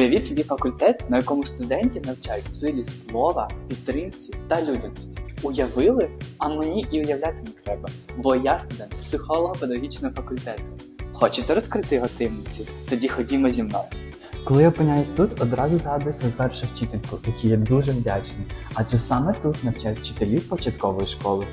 Уявіть собі факультет, на якому студентів навчають силі слова, підтримці та людяності. Уявили? А мені і уявляти не треба, бо я студент психолого-педагогічного факультету. Хочете розкрити його таємниці? Тоді ходімо зі мною. Коли я опиняюсь тут, одразу згадую свою першу вчительку, якій я дуже вдячний. Адже саме тут навчають вчителів початкової школи.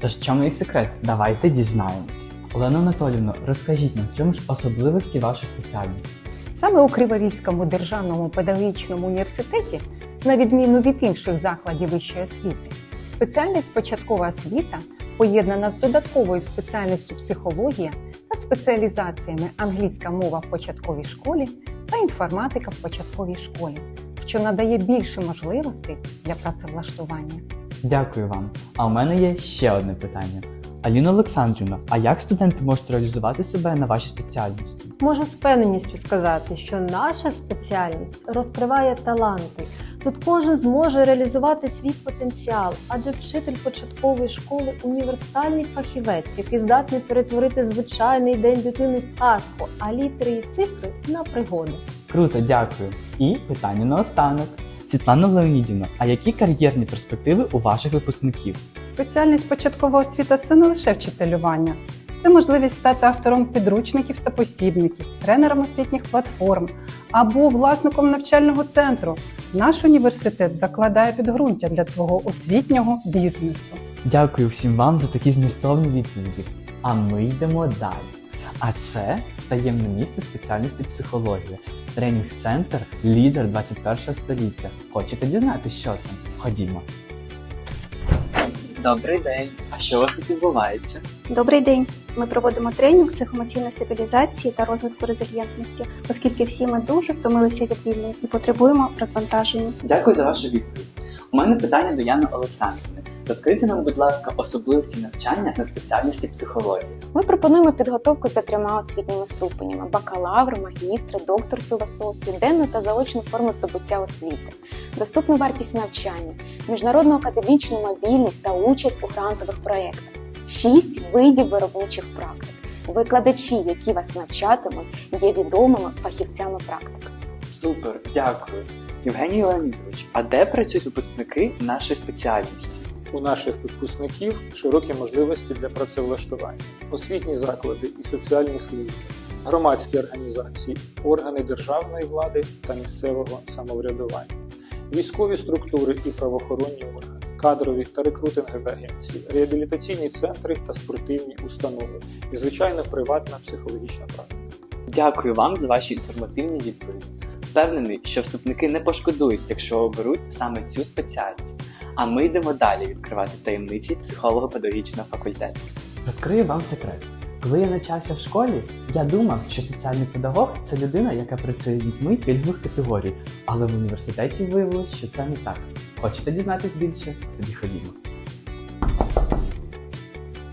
Тож в чому їх секрет? Давайте дізнаємось. Олена Анатолівна, розкажіть нам, в чому ж особливості вашої спеціальності? Саме у Криворізькому державному педагогічному університеті, на відміну від інших закладів вищої освіти, спеціальність початкова освіта поєднана з додатковою спеціальністю психологія та спеціалізаціями англійська мова в початковій школі та інформатика в початковій школі, що надає більше можливостей для працевлаштування. Дякую вам. А у мене є ще одне питання. Аліна Олександрівна, а як студенти можуть реалізувати себе на вашій спеціальності? Можу з певненістю сказати, що наша спеціальність розкриває таланти. Тут кожен зможе реалізувати свій потенціал, адже вчитель початкової школи універсальний фахівець, який здатний перетворити звичайний день дитини в казку, а літери і цифри на пригоди. Круто, дякую. І питання наостанок. Світлана Леонідівна, а які кар'єрні перспективи у ваших випускників? Спеціальність початкова освіта це не лише вчителювання. Це можливість стати автором підручників та посібників, тренером освітніх платформ або власником навчального центру. Наш університет закладає підґрунтя для твого освітнього бізнесу. Дякую всім вам за такі змістовні відповіді. А ми йдемо далі. А це таємне місце спеціальності психологія, тренінг-центр Лідер 21 століття. Хочете дізнатися, що там? Ходімо. Добрий день. А що у вас тут відбувається? Добрий день. Ми проводимо тренінг психоемоційної стабілізації та розвитку резильєнтності, оскільки всі ми дуже втомилися від війни і потребуємо розвантаження. Дякую за вашу відповідь. У мене питання до Яни Олександрівни. Розкрийте нам, будь ласка, особливості навчання на спеціальності психології. Ми пропонуємо підготовку за трьома освітніми ступенями: бакалавр, магістр, доктор філософії, денну та заочну форму здобуття освіти, доступну вартість навчання, міжнародну академічну мобільність та участь у грантових проєктах, шість видів виробничих практик. Викладачі, які вас навчатимуть, є відомими фахівцями практики. Супер, дякую. Євгеній Леонідович, а де працюють випускники нашої спеціальності? У наших випускників широкі можливості для працевлаштування, освітні заклади і соціальні служби, громадські організації, органи державної влади та місцевого самоврядування, військові структури і правоохоронні органи, кадрові та рекрутингові агенції, реабілітаційні центри та спортивні установи і, звичайно, приватна психологічна практика. Дякую вам за ваші інформативні відповіді. Впевнений, що вступники не пошкодують, якщо оберуть саме цю спеціальність. А ми йдемо далі відкривати таємниці психолого-педагогічного факультету. Розкрию вам секрет. Коли я навчався в школі, я думав, що соціальний педагог це людина, яка працює з дітьми пільгових категорій, але в університеті виявилось, що це не так. Хочете дізнатись більше? Тоді ходімо.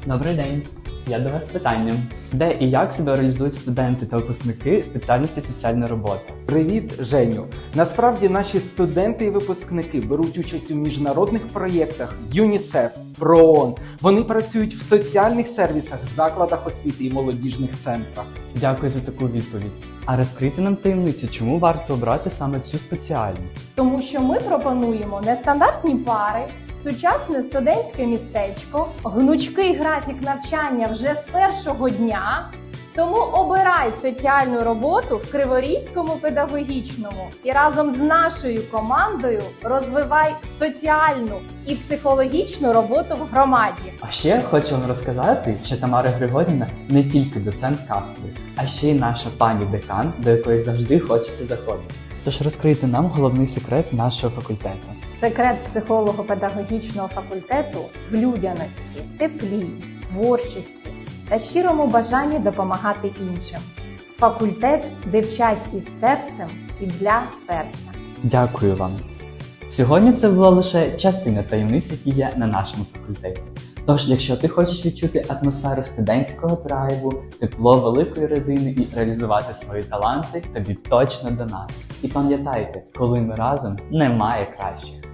Добрий день. Я до вас з питанням. Де і як себе реалізують студенти та випускники спеціальності соціальна робота? Привіт, Женю. Насправді наші студенти і випускники беруть участь у міжнародних проєктах ЮНІСЕФ, ПРООН. Вони працюють в соціальних сервісах, закладах освіти і молодіжних центрах. Дякую за таку відповідь. А розкрити нам таємницю, чому варто обрати саме цю спеціальність? Тому що ми пропонуємо нестандартні пари, сучасне студентське містечко, гнучкий графік навчання вже з першого дня. Тому обирай соціальну роботу в Криворізькому педагогічному і разом з нашою командою розвивай соціальну і психологічну роботу в громаді. А ще хочу вам розказати, що Тамара Григорівна не тільки доцент кафедри, а ще й наша пані декан, до якої завжди хочеться заходити. Тож розкрийте нам головний секрет нашого факультету. Секрет психолого-педагогічного факультету в людяності, теплі, творчості та щирому бажанні допомагати іншим. Факультет, де вчать із серцем і для серця. Дякую вам. Сьогодні це була лише частина таємниць, які є на нашому факультеті. Тож, якщо ти хочеш відчути атмосферу студентського драйву, тепло великої родини і реалізувати свої таланти, тобі точно до нас. І пам'ятайте, коли ми разом немає кращих.